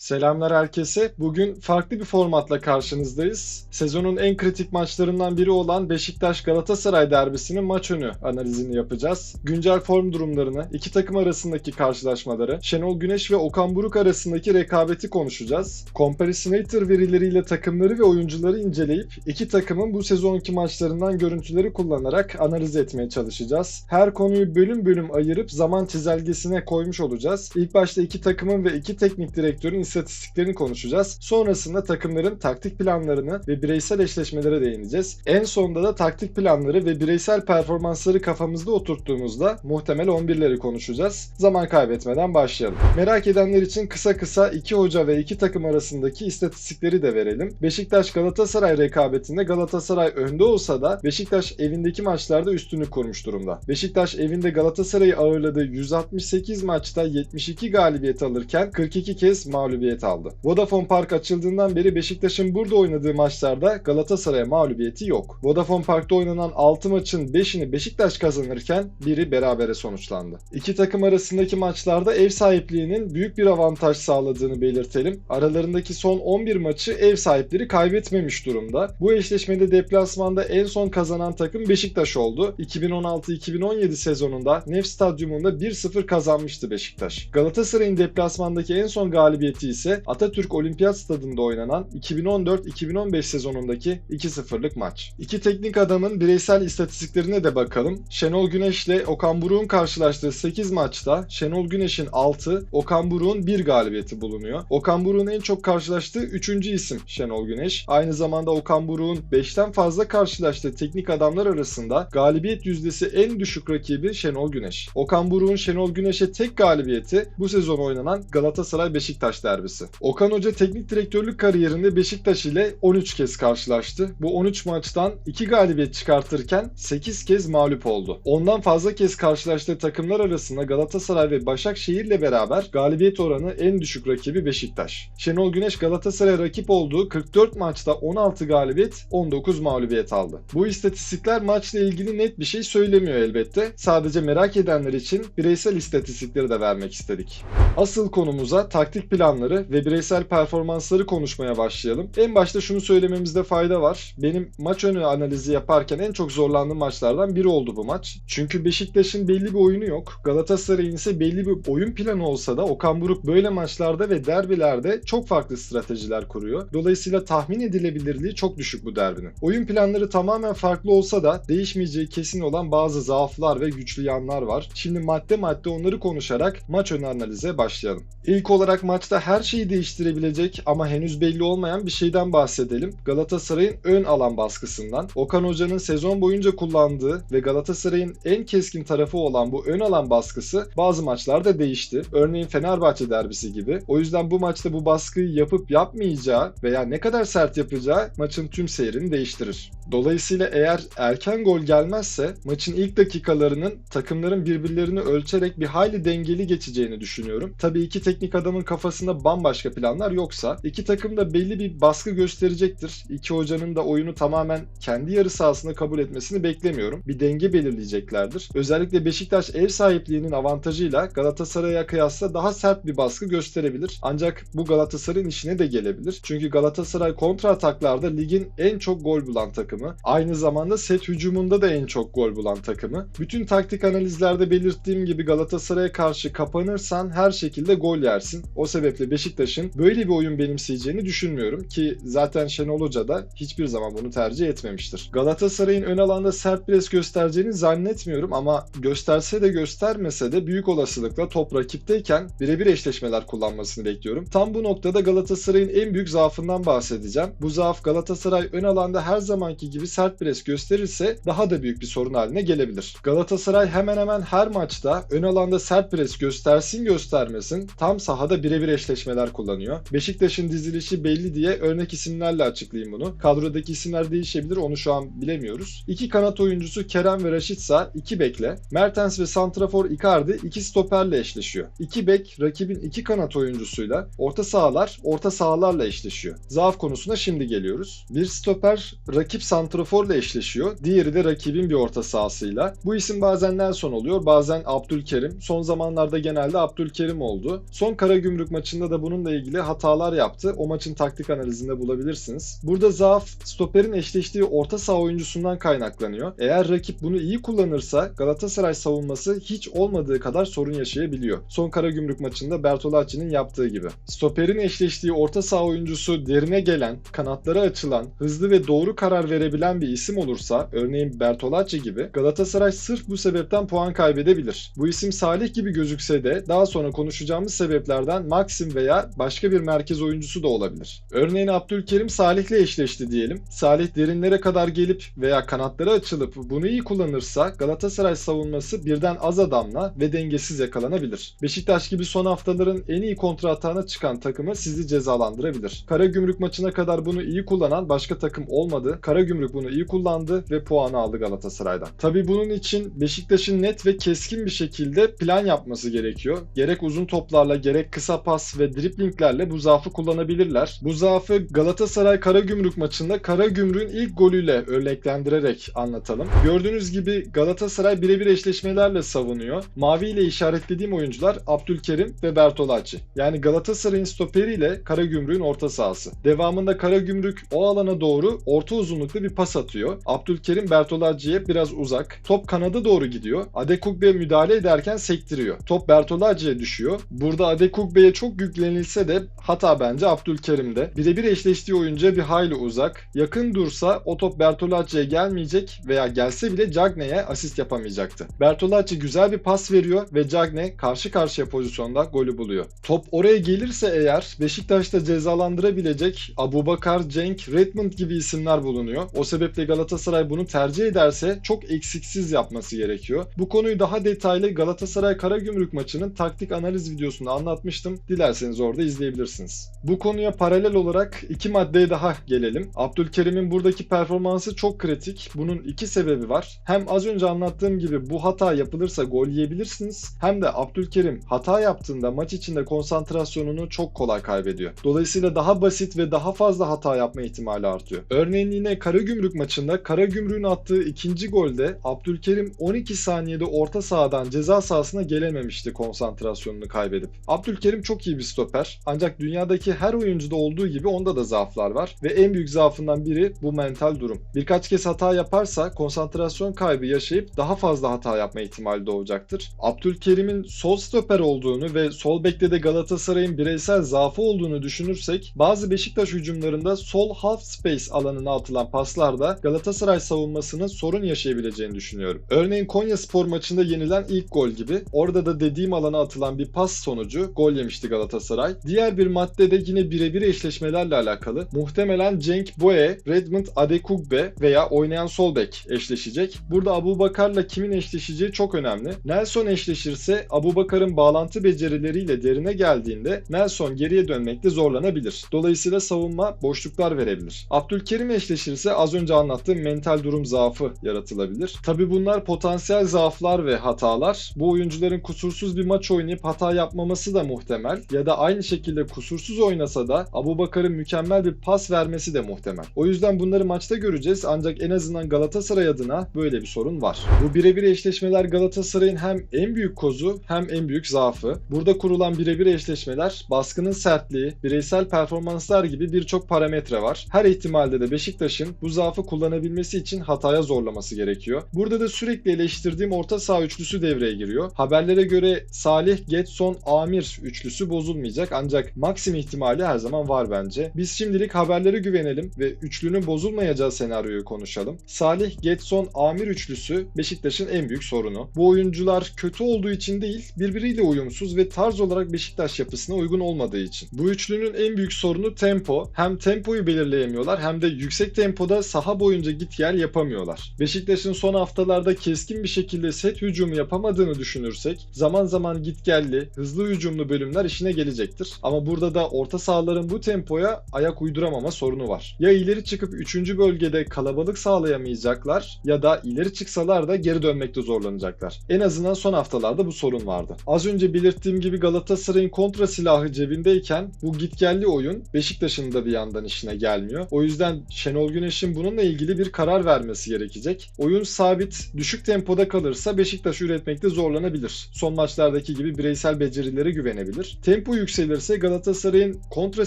Selamlar herkese. Bugün farklı bir formatla karşınızdayız. Sezonun en kritik maçlarından biri olan Beşiktaş Galatasaray derbisinin maç önü analizini yapacağız. Güncel form durumlarını, iki takım arasındaki karşılaşmaları, Şenol Güneş ve Okan Buruk arasındaki rekabeti konuşacağız. Comparisinator verileriyle takımları ve oyuncuları inceleyip iki takımın bu sezonki maçlarından görüntüleri kullanarak analiz etmeye çalışacağız. Her konuyu bölüm bölüm ayırıp zaman çizelgesine koymuş olacağız. İlk başta iki takımın ve iki teknik direktörün istatistiklerini konuşacağız. Sonrasında takımların taktik planlarını ve bireysel eşleşmelere değineceğiz. En sonunda da taktik planları ve bireysel performansları kafamızda oturttuğumuzda muhtemel 11'leri konuşacağız. Zaman kaybetmeden başlayalım. Merak edenler için kısa kısa iki hoca ve iki takım arasındaki istatistikleri de verelim. Beşiktaş Galatasaray rekabetinde Galatasaray önde olsa da Beşiktaş evindeki maçlarda üstünlük kurmuş durumda. Beşiktaş evinde Galatasaray'ı ağırladığı 168 maçta 72 galibiyet alırken 42 kez mağlubiyet aldı. Vodafone Park açıldığından beri Beşiktaş'ın burada oynadığı maçlarda Galatasaray'a mağlubiyeti yok. Vodafone Park'ta oynanan 6 maçın 5'ini Beşiktaş kazanırken biri berabere sonuçlandı. İki takım arasındaki maçlarda ev sahipliğinin büyük bir avantaj sağladığını belirtelim. Aralarındaki son 11 maçı ev sahipleri kaybetmemiş durumda. Bu eşleşmede deplasmanda en son kazanan takım Beşiktaş oldu. 2016-2017 sezonunda Nef Stadyumunda 1-0 kazanmıştı Beşiktaş. Galatasaray'ın deplasmandaki en son galibiyeti ise Atatürk Olimpiyat Stadında oynanan 2014-2015 sezonundaki 2-0'lık maç. İki teknik adamın bireysel istatistiklerine de bakalım. Şenol Güneş ile Okan Buruk'un karşılaştığı 8 maçta Şenol Güneş'in 6, Okan Buruk'un 1 galibiyeti bulunuyor. Okan Buruk'un en çok karşılaştığı 3. isim Şenol Güneş. Aynı zamanda Okan Buruk'un 5'ten fazla karşılaştığı teknik adamlar arasında galibiyet yüzdesi en düşük rakibi Şenol Güneş. Okan Buruk'un Şenol Güneş'e tek galibiyeti bu sezon oynanan Galatasaray Beşiktaş derbisi. Okan Hoca teknik direktörlük kariyerinde Beşiktaş ile 13 kez karşılaştı. Bu 13 maçtan 2 galibiyet çıkartırken 8 kez mağlup oldu. Ondan fazla kez karşılaştığı takımlar arasında Galatasaray ve Başakşehir ile beraber galibiyet oranı en düşük rakibi Beşiktaş. Şenol Güneş Galatasaray rakip olduğu 44 maçta 16 galibiyet, 19 mağlubiyet aldı. Bu istatistikler maçla ilgili net bir şey söylemiyor elbette. Sadece merak edenler için bireysel istatistikleri de vermek istedik. Asıl konumuza taktik planları ve bireysel performansları konuşmaya başlayalım. En başta şunu söylememizde fayda var. Benim maç önü analizi yaparken en çok zorlandığım maçlardan biri oldu bu maç. Çünkü Beşiktaş'ın belli bir oyunu yok. Galatasaray'ın ise belli bir oyun planı olsa da Okan Buruk böyle maçlarda ve derbilerde çok farklı stratejiler kuruyor. Dolayısıyla tahmin edilebilirliği çok düşük bu derbinin. Oyun planları tamamen farklı olsa da değişmeyeceği kesin olan bazı zaaflar ve güçlü yanlar var. Şimdi madde madde onları konuşarak maç önü analize başlayalım. İlk olarak maçta her şeyi değiştirebilecek ama henüz belli olmayan bir şeyden bahsedelim. Galatasaray'ın ön alan baskısından. Okan Hoca'nın sezon boyunca kullandığı ve Galatasaray'ın en keskin tarafı olan bu ön alan baskısı bazı maçlarda değişti. Örneğin Fenerbahçe derbisi gibi. O yüzden bu maçta bu baskıyı yapıp yapmayacağı veya ne kadar sert yapacağı maçın tüm seyrini değiştirir. Dolayısıyla eğer erken gol gelmezse maçın ilk dakikalarının takımların birbirlerini ölçerek bir hayli dengeli geçeceğini düşünüyorum. Tabii iki teknik adamın kafasında bambaşka planlar yoksa iki takım da belli bir baskı gösterecektir. İki hocanın da oyunu tamamen kendi yarı sahasında kabul etmesini beklemiyorum. Bir denge belirleyeceklerdir. Özellikle Beşiktaş ev sahipliğinin avantajıyla Galatasaray'a kıyasla daha sert bir baskı gösterebilir. Ancak bu Galatasaray'ın işine de gelebilir. Çünkü Galatasaray kontra ataklarda ligin en çok gol bulan takımı. Aynı zamanda set hücumunda da en çok gol bulan takımı. Bütün taktik analizlerde belirttiğim gibi Galatasaray'a karşı kapanırsan her şekilde gol yersin. O sebeple Beşiktaş'ın böyle bir oyun benimseyeceğini düşünmüyorum ki zaten Şenol Hoca da hiçbir zaman bunu tercih etmemiştir. Galatasaray'ın ön alanda sert pres göstereceğini zannetmiyorum ama gösterse de göstermese de büyük olasılıkla top rakipteyken birebir eşleşmeler kullanmasını bekliyorum. Tam bu noktada Galatasaray'ın en büyük zaafından bahsedeceğim. Bu zaaf Galatasaray ön alanda her zamanki gibi sert pres gösterirse daha da büyük bir sorun haline gelebilir. Galatasaray hemen hemen her maçta ön alanda sert pres göstersin göstermesin tam sahada birebir eşleşmeler kullanıyor. Beşiktaş'ın dizilişi belli diye örnek isimlerle açıklayayım bunu. Kadrodaki isimler değişebilir onu şu an bilemiyoruz. İki kanat oyuncusu Kerem ve Raşitsa iki bekle. Mertens ve Santrafor Icardi iki stoperle eşleşiyor. İki bek rakibin iki kanat oyuncusuyla orta sahalar orta sahalarla eşleşiyor. Zaaf konusuna şimdi geliyoruz. Bir stoper rakip santraforla eşleşiyor. Diğeri de rakibin bir orta sahasıyla. Bu isim bazen Nelson oluyor, bazen Abdülkerim. Son zamanlarda genelde Abdülkerim oldu. Son Karagümrük maçında da bununla ilgili hatalar yaptı. O maçın taktik analizinde bulabilirsiniz. Burada zaaf stoperin eşleştiği orta saha oyuncusundan kaynaklanıyor. Eğer rakip bunu iyi kullanırsa Galatasaray savunması hiç olmadığı kadar sorun yaşayabiliyor. Son Karagümrük maçında Bertolacci'nin yaptığı gibi. Stoperin eşleştiği orta saha oyuncusu derine gelen, kanatları açılan, hızlı ve doğru karar verebilen bir isim olursa, örneğin Bertolacci gibi, Galatasaray sırf bu sebepten puan kaybedebilir. Bu isim Salih gibi gözükse de daha sonra konuşacağımız sebeplerden Maxim veya başka bir merkez oyuncusu da olabilir. Örneğin Abdülkerim Salih'le eşleşti diyelim. Salih derinlere kadar gelip veya kanatları açılıp bunu iyi kullanırsa Galatasaray savunması birden az adamla ve dengesiz yakalanabilir. Beşiktaş gibi son haftaların en iyi kontra atağına çıkan takımı sizi cezalandırabilir. Karagümrük maçına kadar bunu iyi kullanan başka takım olmadı. Karagümrük bunu iyi kullandı ve puanı aldı Galatasaray'dan. Tabii bunun için Beşiktaş'ın net ve keskin bir şekilde plan yapması gerekiyor. Gerek uzun toplarla gerek kısa pas ve driplinglerle bu zaafı kullanabilirler. Bu zaafı Galatasaray Karagümrük maçında Karagümrük'ün ilk golüyle örneklendirerek anlatalım. Gördüğünüz gibi Galatasaray birebir eşleşmelerle savunuyor. Mavi ile işaretlediğim oyuncular Abdülkerim ve Bertolacci. Yani Galatasaray'ın stoperiyle Karagümrük'ün orta sahası. Devamında Karagümrük o alana doğru orta bir pas atıyor. Abdülkerim Bertolacci'ye biraz uzak. Top kanada doğru gidiyor. Adekugbe müdahale ederken sektiriyor. Top Bertolacci'ye düşüyor. Burada Adekugbe'ye çok yüklenilse de hata bence Abdülkerim'de. Birebir eşleştiği oyuncuya bir hayli uzak. Yakın dursa o top Bertolacci'ye gelmeyecek veya gelse bile Cagne'ye asist yapamayacaktı. Bertolacci güzel bir pas veriyor ve Cagne karşı karşıya pozisyonda golü buluyor. Top oraya gelirse eğer Beşiktaş'ta cezalandırabilecek Abubakar, Cenk, Redmond gibi isimler bulunuyor. O sebeple Galatasaray bunu tercih ederse çok eksiksiz yapması gerekiyor. Bu konuyu daha detaylı Galatasaray Karagümrük maçının taktik analiz videosunda anlatmıştım. Dilerseniz orada izleyebilirsiniz. Bu konuya paralel olarak iki maddeye daha gelelim. Abdülkerim'in buradaki performansı çok kritik. Bunun iki sebebi var. Hem az önce anlattığım gibi bu hata yapılırsa gol yiyebilirsiniz. Hem de Abdülkerim hata yaptığında maç içinde konsantrasyonunu çok kolay kaybediyor. Dolayısıyla daha basit ve daha fazla hata yapma ihtimali artıyor. Örneğin yine Karagümrük maçında Karagümrük'ün attığı ikinci golde Abdülkerim 12 saniyede orta sahadan ceza sahasına gelememişti konsantrasyonunu kaybedip. Abdülkerim çok iyi bir stoper. Ancak dünyadaki her oyuncuda olduğu gibi onda da zaaflar var ve en büyük zaafından biri bu mental durum. Birkaç kez hata yaparsa konsantrasyon kaybı yaşayıp daha fazla hata yapma ihtimali doğacaktır. Abdülkerim'in sol stoper olduğunu ve sol bekte de Galatasaray'ın bireysel zaafı olduğunu düşünürsek bazı Beşiktaş hücumlarında sol half space alanına atılan paslarda Galatasaray savunmasının sorun yaşayabileceğini düşünüyorum. Örneğin Konya Spor maçında yenilen ilk gol gibi orada da dediğim alana atılan bir pas sonucu gol yemişti Galatasaray. Diğer bir madde de yine birebir eşleşmelerle alakalı. Muhtemelen Cenk Boye, Redmond Adekugbe veya oynayan sol bek eşleşecek. Burada Abu Bakar'la kimin eşleşeceği çok önemli. Nelson eşleşirse Abu Bakar'ın bağlantı becerileriyle derine geldiğinde Nelson geriye dönmekte zorlanabilir. Dolayısıyla savunma boşluklar verebilir. Abdülkerim eşleşirse az önce anlattığım mental durum zaafı yaratılabilir. Tabi bunlar potansiyel zaaflar ve hatalar. Bu oyuncuların kusursuz bir maç oynayıp hata yapmaması da muhtemel. Ya da aynı şekilde kusursuz oynasa da Abu Bakar'ın mükemmel bir pas vermesi de muhtemel. O yüzden bunları maçta göreceğiz ancak en azından Galatasaray adına böyle bir sorun var. Bu birebir eşleşmeler Galatasaray'ın hem en büyük kozu hem en büyük zaafı. Burada kurulan birebir eşleşmeler baskının sertliği, bireysel performanslar gibi birçok parametre var. Her ihtimalde de Beşiktaş'ın bu zaafı kullanabilmesi için hataya zorlaması gerekiyor. Burada da sürekli eleştirdiğim orta saha üçlüsü devreye giriyor. Haberlere göre Salih, Getson, Amir üçlüsü bozulmayacak ancak maksim ihtimali her zaman var bence. Biz şimdilik haberlere güvenelim ve üçlünün bozulmayacağı senaryoyu konuşalım. Salih, Getson, Amir üçlüsü Beşiktaş'ın en büyük sorunu. Bu oyuncular kötü olduğu için değil, birbiriyle uyumsuz ve tarz olarak Beşiktaş yapısına uygun olmadığı için. Bu üçlünün en büyük sorunu tempo. Hem tempoyu belirleyemiyorlar hem de yüksek tempoda saha boyunca git gel yapamıyorlar. Beşiktaş'ın son haftalarda keskin bir şekilde set hücumu yapamadığını düşünürsek zaman zaman git gelli, hızlı hücumlu bölümler işine gelecektir. Ama burada da orta sahaların bu tempoya ayak uyduramama sorunu var. Ya ileri çıkıp 3. bölgede kalabalık sağlayamayacaklar ya da ileri çıksalar da geri dönmekte zorlanacaklar. En azından son haftalarda bu sorun vardı. Az önce belirttiğim gibi Galatasaray'ın kontra silahı cebindeyken bu gitgelli oyun Beşiktaş'ın da bir yandan işine gelmiyor. O yüzden Şenol Güneş Beşiktaş'ın bununla ilgili bir karar vermesi gerekecek. Oyun sabit, düşük tempoda kalırsa Beşiktaş üretmekte zorlanabilir. Son maçlardaki gibi bireysel becerilere güvenebilir. Tempo yükselirse Galatasaray'ın kontra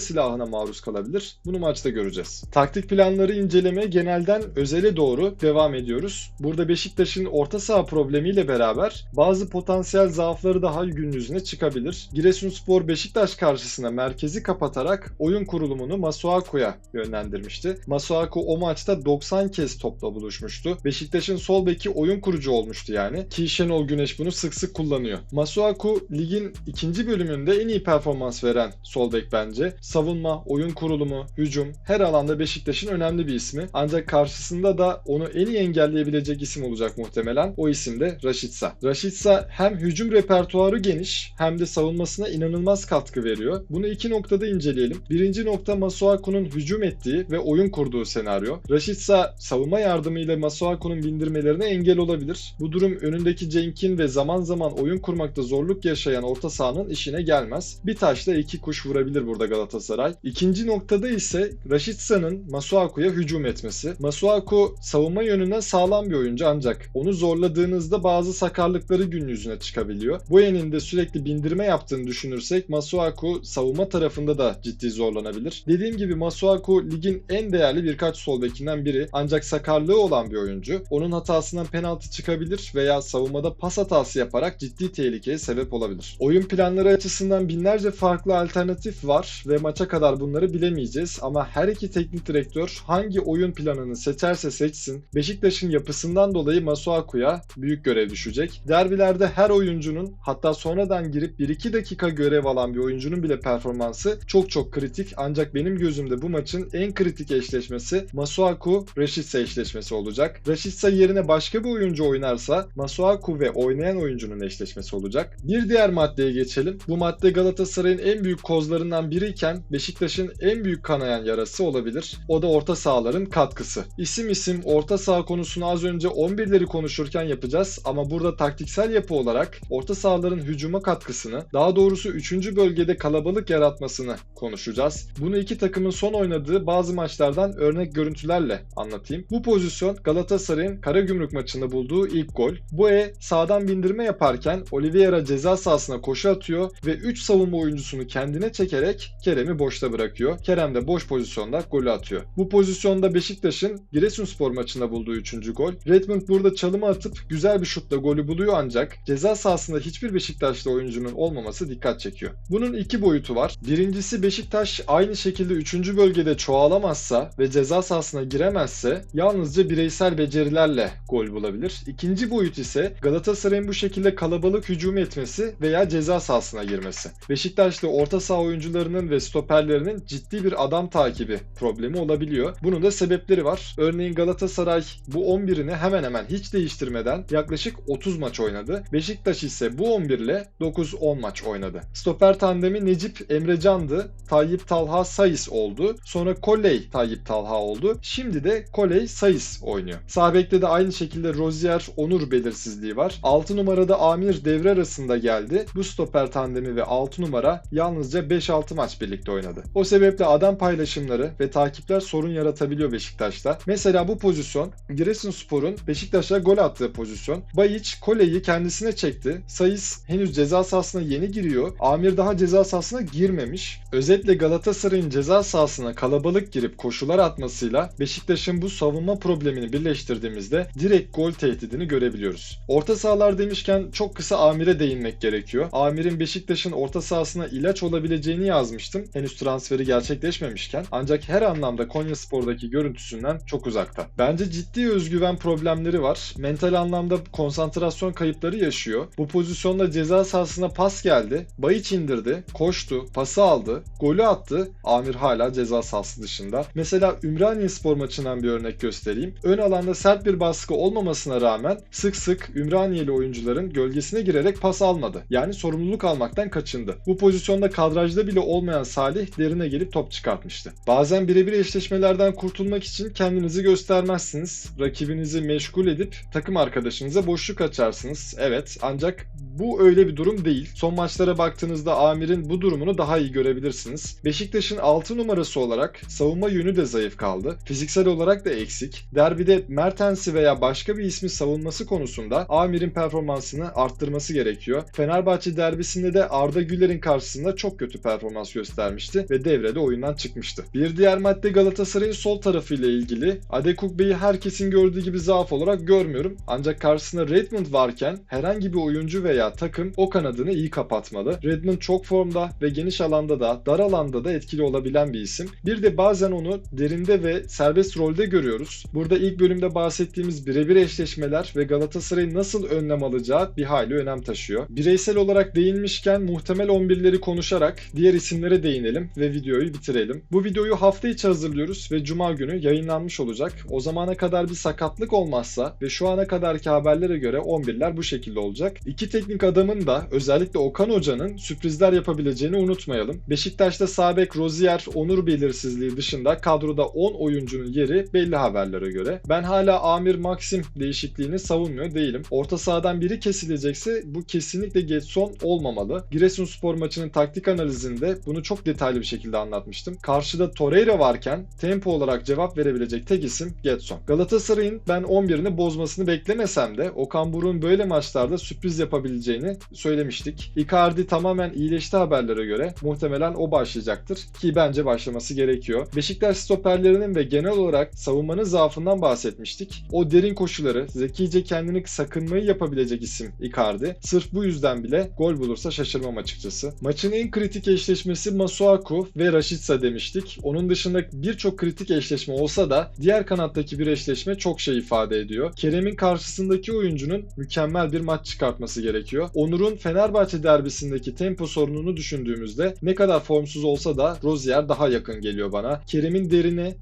silahına maruz kalabilir. Bunu maçta göreceğiz. Taktik planları inceleme genelden özele doğru devam ediyoruz. Burada Beşiktaş'ın orta saha problemiyle beraber bazı potansiyel zaafları daha gün yüzüne çıkabilir. Giresunspor Beşiktaş karşısında merkezi kapatarak oyun kurulumunu Masuaku'ya yönlendirmişti. Masuaku o maçta 90 kez topla buluşmuştu. Beşiktaş'ın sol beki oyun kurucu olmuştu yani. Ki Şenol Güneş bunu sık sık kullanıyor. Masuaku ligin ikinci bölümünde en iyi performans veren sol bek bence. Savunma, oyun kurulumu, hücum her alanda Beşiktaş'ın önemli bir ismi. Ancak karşısında da onu en iyi engelleyebilecek isim olacak muhtemelen. O isim de Raşitsa. Raşitsa hem hücum repertuarı geniş hem de savunmasına inanılmaz katkı veriyor. Bunu iki noktada inceleyelim. Birinci nokta Masuaku'nun hücum ettiği ve oyun kurduğu senaryo. Raşitsa savunma yardımıyla Masuaku'nun bindirmelerine engel olabilir. Bu durum önündeki Cenk'in ve zaman zaman oyun kurmakta zorluk yaşayan orta sahanın işine gelmez. Bir taşla iki kuş vurabilir burada Galatasaray. İkinci noktada ise Raşitsa'nın Masuaku'ya hücum etmesi. Masuaku savunma yönünden sağlam bir oyuncu ancak onu zorladığınızda bazı sakarlıkları gün yüzüne çıkabiliyor. Bu eninde sürekli bindirme yaptığını düşünürsek Masuaku savunma tarafında da ciddi zorlanabilir. Dediğim gibi Masuaku ligin en değerli birkaç sol bekinden biri ancak sakarlığı olan bir oyuncu. Onun hatasından penaltı çıkabilir veya savunmada pas hatası yaparak ciddi tehlikeye sebep olabilir. Oyun planları açısından binlerce farklı alternatif var ve maça kadar bunları bilemeyeceğiz ama her iki teknik direktör hangi oyun planını seçerse seçsin Beşiktaş'ın yapısından dolayı Masuaku'ya büyük görev düşecek. Derbilerde her oyuncunun hatta sonradan girip 1-2 dakika görev alan bir oyuncunun bile performansı çok çok kritik ancak benim gözümde bu maçın en kritik eşleşmesi Masuaku-Rashica eşleşmesi olacak. Rashica yerine başka bir oyuncu oynarsa Masuaku ve oynayan oyuncunun eşleşmesi olacak. Bir diğer maddeye geçelim. Bu madde Galatasaray'ın en büyük kozlarından biriyken Beşiktaş'ın en büyük kanayan yarası olabilir. O da orta sahaların katkısı. İsim isim orta saha konusunu az önce 11'leri konuşurken yapacağız ama burada taktiksel yapı olarak orta sahaların hücuma katkısını, daha doğrusu 3. bölgede kalabalık yaratmasını konuşacağız. Bunu iki takımın son oynadığı bazı maçlardan örnek görüntülerle anlatayım. Bu pozisyon Galatasaray'ın Karagümrük maçında bulduğu ilk gol. Boe sağdan bindirme yaparken Oliveira ceza sahasına koşu atıyor ve 3 savunma oyuncusunu kendine çekerek Kerem'i boşta bırakıyor. Kerem de boş pozisyonda golü atıyor. Bu pozisyonda Beşiktaş'ın Giresunspor maçında bulduğu 3. gol. Redmond burada çalımı atıp güzel bir şutla golü buluyor ancak ceza sahasında hiçbir Beşiktaşlı oyuncunun olmaması dikkat çekiyor. Bunun iki boyutu var. Birincisi Beşiktaş aynı şekilde 3. bölgede çoğalamazsa ve ceza sahasına giremezse yalnızca bireysel becerilerle gol bulabilir. İkinci boyut ise Galatasaray'ın bu şekilde kalabalık hücum etmesi veya ceza sahasına girmesi. Beşiktaşlı orta saha oyuncularının ve stoperlerinin ciddi bir adam takibi problemi olabiliyor. Bunun da sebepleri var. Örneğin Galatasaray bu 11'ini hemen hemen hiç değiştirmeden yaklaşık 30 maç oynadı. Beşiktaş ise bu 11 ile 9-10 maç oynadı. Stoper tandemi Necip Emrecan'dı. Tayyip Talha Sayıs oldu. Sonra Koley Tayyip Talha oldu. Şimdi de Koley Sayıs oynuyor. Sağ de aynı şekilde Rozier Onur belirsizliği var. 6 numarada Amir devre arasında geldi. Bu stoper tandemi ve 6 numara yalnızca 5-6 maç birlikte oynadı. O sebeple adam paylaşımları ve takipler sorun yaratabiliyor Beşiktaş'ta. Mesela bu pozisyon Giresunspor'un Beşiktaş'a gol attığı pozisyon. Bayiç Koley'i kendisine çekti. Sayıs henüz ceza sahasına yeni giriyor. Amir daha ceza sahasına girmemiş. Özetle Galatasaray'ın ceza sahasına kalabalık girip koşular atmasıyla Beşiktaş'ın bu savunma problemini birleştirdiğimizde direkt gol tehdidini görebiliyoruz. Orta sahalar demişken çok kısa Amir'e değinmek gerekiyor. Amir'in Beşiktaş'ın orta sahasına ilaç olabileceğini yazmıştım. Henüz transferi gerçekleşmemişken. Ancak her anlamda Konya Spor'daki görüntüsünden çok uzakta. Bence ciddi özgüven problemleri var. Mental anlamda konsantrasyon kayıpları yaşıyor. Bu pozisyonda ceza sahasına pas geldi. Bayiç indirdi, koştu, pası aldı, golü attı. Amir hala ceza sahası dışında. Mesela Ümraniye Spor maçından bir örnek göstereyim. Ön alanda sert bir baskı olmamasına rağmen sık sık Ümraniyeli oyuncuların gölgesine girerek pas almadı. Yani sorumluluk almaktan kaçındı. Bu pozisyonda kadrajda bile olmayan Salih derine gelip top çıkartmıştı. Bazen birebir eşleşmelerden kurtulmak için kendinizi göstermezsiniz. Rakibinizi meşgul edip takım arkadaşınıza boşluk açarsınız. Evet ancak bu öyle bir durum değil. Son maçlara baktığınızda Amir'in bu durumunu daha iyi görebilirsiniz. Beşiktaş'ın 6 numarası olarak savunma yönü de zayıf kaldı. Fiziksel olarak da eksik. Derbide Mertens'i veya başka bir ismi savunması konusunda Amir'in performansını arttırması gerekiyor. Fenerbahçe derbisinde de Arda Güler'in karşısında çok kötü performans göstermişti ve devrede oyundan çıkmıştı. Bir diğer madde Galatasaray'ın sol tarafıyla ilgili. Adekugbe'yi herkesin gördüğü gibi zaaf olarak görmüyorum. Ancak karşısında Redmond varken herhangi bir oyuncu veya takım o kanadını iyi kapatmalı. Redmond çok formda ve geniş alanda da dar alanda da etkili olabilen bir isim. Bir de bazen onu derinde ve serbest rolde görüyoruz. Burada ilk bölümde bahsettiğimiz birebir eşleşmeler ve Galatasaray'ın nasıl önlem alacağı bir hayli önem taşıyor. Bireysel olarak değinmişken muhtemel 11'leri konuşarak diğer isimlere değinelim ve videoyu bitirelim. Bu videoyu hafta içi hazırlıyoruz ve cuma günü yayınlanmış olacak. O zamana kadar bir sakatlık olmazsa ve şu ana kadarki haberlere göre 11'ler bu şekilde olacak. İki teknik adamın da özellikle Okan Hoca'nın sürprizler yapabileceğini unutmayalım. Beşiktaş'ta Sabek, Rozier, Onur belirsizliği dışında kadroda 10 oyuncunun yeri belli haberlere göre. Ben hala Amir Maxim değişikliğini savunmuyor değilim. Orta sahadan biri kesilecekse bu kesinlikle Getson olmamalı. Giresunspor maçının taktik analizinde bunu çok detaylı bir şekilde anlatmıştım. Karşıda Torreira varken tempo olarak cevap verebilecek tek isim Getson. Galatasaray'ın ben 11'ini bozmasını beklemesem de Okan Buruk'un böyle maçlarda sürpriz yapabileceğini söylemiştik. Icardi tamamen iyileşti haberlere göre. Muhtemelen o başlayacaktır ki bence başlaması gerekiyor. Beşiktaş stoperlerinin ve genel olarak savunmanın zaafından bahsetmiştik. O derin koşuları, zekice kendini sakınmayı yapabilecek isim Icardi. Sırf bu yüzden bile gol bulursa şaşırmam açıkçası. Maçın en kritik eşleşmesi Masuaku ve Rashica demiştik. Onun dışında birçok kritik eşleşme olsa da diğer kanattaki bir eşleşme çok şey ifade ediyor. Kerem'in karşısındaki oyuncunun mükemmel bir maç çıkartması gerekiyor. Onur'un Fenerbahçe derbisindeki tempo sorununu düşündüğümüzde ne kadar formsuz olsa da Rozier daha yakın geliyor bana. Kerem'in derine,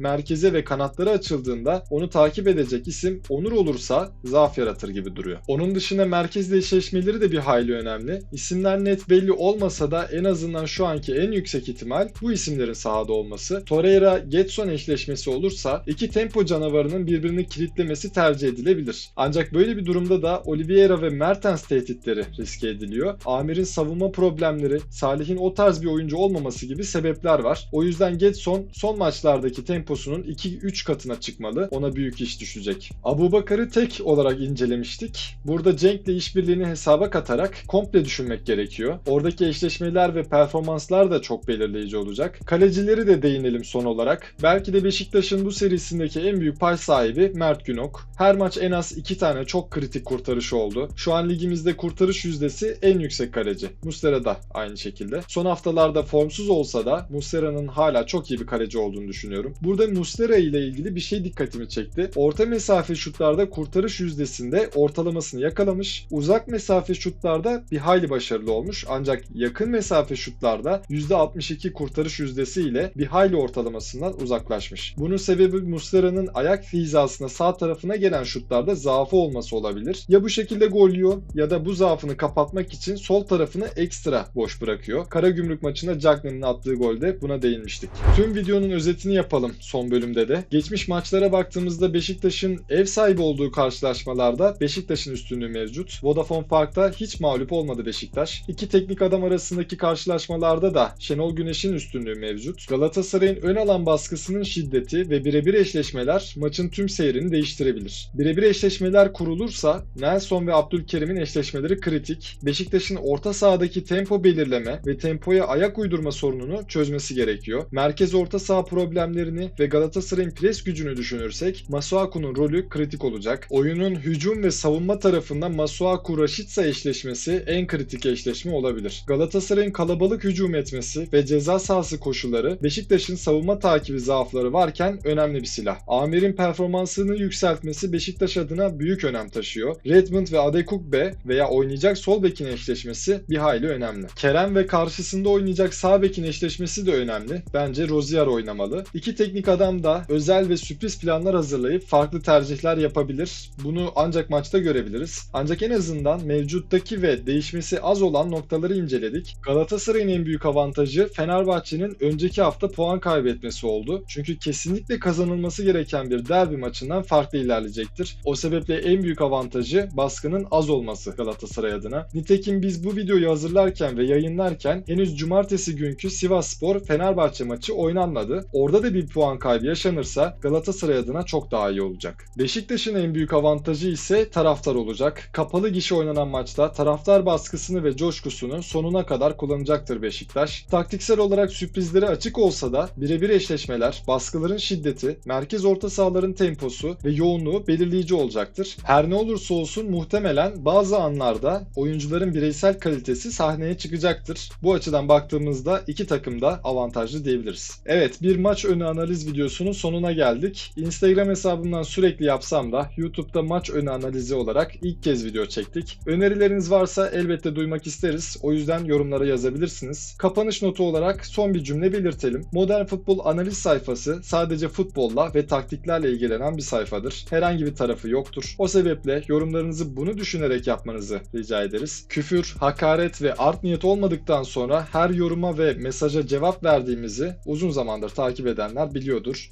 merkeze ve kanatları açıldığında onu takip edecek isim Onur olursa zaaf yaratır gibi duruyor. Onun dışında merkezle eşleşmeleri de bir hayli önemli. İsimler net belli olmasa da en azından şu anki en yüksek ihtimal bu isimlerin sahada olması. Torreira Getson eşleşmesi olursa iki tempo canavarının birbirini kilitlemesi tercih edilebilir. Ancak böyle bir durumda da Oliveira ve Mertens tehditleri riske ediliyor. Amir'in savunma problemleri, Salih'in o tarz bir oyuncu olmaması gibi sebepler var. O yüzden Getson son maçlardaki temposunun 2-3 katına çıkmalı. Ona büyük iş düşecek. Abubakar'ı tek olarak incelemiştik. Burada Cenk'le işbirliğini hesaba katarak komple düşünmek gerekiyor. Oradaki eşleşmeler ve performanslar da çok belirleyici olacak. Kalecileri de değinelim son olarak. Belki de Beşiktaş'ın bu serisindeki en büyük pay sahibi Mert Günok. Her maç en az 2 tane çok kritik kurtarışı oldu. Şu an ligimizde kurtarış yüzdesi en yüksek kaleci. Muslera da aynı şekilde. Son haftalarda formsuz olsa da Muslera'nın hala çok iyi bir kaleci olduğunu düşünüyorum. Burada Muslera ile ilgili bir şey dikkatimi çekti. Orta mesafe şutlarda kurtarış yüzdesinde ortalamasını yakalamış. Uzak mesafe şutlarda bir hayli başarılı olmuş. Ancak yakın mesafe şutlarda %62 kurtarış yüzdesi ile bir hayli ortalamasından uzaklaşmış. Bunun sebebi Muslera'nın ayak hizasına sağ tarafına gelen şutlarda zaafı olması olabilir. Ya bu şekilde gol yiyor ya da bu zaafını kapatmak için sol tarafını ekstra boş bırakıyor. Karagümrük maçında Cagney'in attığı golde buna değinmiştik. Tüm videonun özetini yapalım son bölümde de. Geçmiş maçlara baktığımızda Beşiktaş'ın ev sahibi olduğu karşılaşmalarda Beşiktaş'ın üstünlüğü mevcut. Vodafone Park'ta hiç mağlup olmadı Beşiktaş. İki teknik adam arasındaki karşılaşmalarda da Şenol Güneş'in üstünlüğü mevcut. Galatasaray'ın ön alan baskısının şiddeti ve birebir eşleşmeler maçın tüm seyrini değiştirebilir. Birebir eşleşmeler kurulursa Nelson ve Abdülkerim'in eşleşmeleri kritik. Beşiktaş'ın orta sahadaki tempo belirleme ve tempoya ayak uydurma sorununu çözmesi gerekiyor. Merkez orta saha problemlerini ve Galatasaray'ın pres gücünü düşünürsek Masuaku'nun rolü kritik olacak. Oyunun hücum ve savunma tarafından Masuaku-Rashica eşleşmesi en kritik eşleşme olabilir. Galatasaray'ın kalabalık hücum etmesi ve ceza sahası koşulları Beşiktaş'ın savunma takibi zaafları varken önemli bir silah. Amir'in performansını yükseltmesi Beşiktaş adına büyük önem taşıyor. Redmond ve Adekugbe veya oynayacak sol bekin eşleşmesi bir hayli önemli. Kerem ve karşısında oynayacak sağ bekin eşleşmesi de önemli. Bence Rozier oynamalı. İki teknik adam da özel ve sürpriz planlar hazırlayıp farklı tercihler yapabilir. Bunu ancak maçta görebiliriz. Ancak en azından mevcuttaki ve değişmesi az olan noktaları inceledik. Galatasaray'ın en büyük avantajı Fenerbahçe'nin önceki hafta puan kaybetmesi oldu. Çünkü kesinlikle kazanılması gereken bir derbi maçından farklı ilerleyecektir. O sebeple en büyük avantajı baskının az olması Galatasaray adına. Nitekim biz bu videoyu hazırlarken ve yayınlarken henüz cumartesi günkü Sivasspor Fenerbahçe maçı oynanmadı. Orada da bir puan kaybı yaşanırsa Galatasaray adına çok daha iyi olacak. Beşiktaş'ın en büyük avantajı ise taraftar olacak. Kapalı gişe oynanan maçta taraftar baskısını ve coşkusunu sonuna kadar kullanacaktır Beşiktaş. Taktiksel olarak sürprizlere açık olsa da birebir eşleşmeler, baskıların şiddeti, merkez orta sahaların temposu ve yoğunluğu belirleyici olacaktır. Her ne olursa olsun muhtemelen bazı anlarda oyuncuların bireysel kalitesi sahneye çıkacaktır. Bu açıdan baktığımızda iki takım da avantajlı diyebiliriz. Evet bir maç önü analiz videosunun sonuna geldik. Instagram hesabımdan sürekli yapsam da YouTube'da maç önü analizi olarak ilk kez video çektik. Önerileriniz varsa elbette duymak isteriz. O yüzden yorumlara yazabilirsiniz. Kapanış notu olarak son bir cümle belirtelim. Modern Futbol analiz sayfası sadece futbolla ve taktiklerle ilgilenen bir sayfadır. Herhangi bir tarafı yoktur. O sebeple yorumlarınızı bunu düşünerek yapmanızı rica ederiz. Küfür, hakaret ve art niyet olmadıktan sonra her yoruma ve mesaja cevap verdiğimizi uzun zamandır takip edenler biliyordur.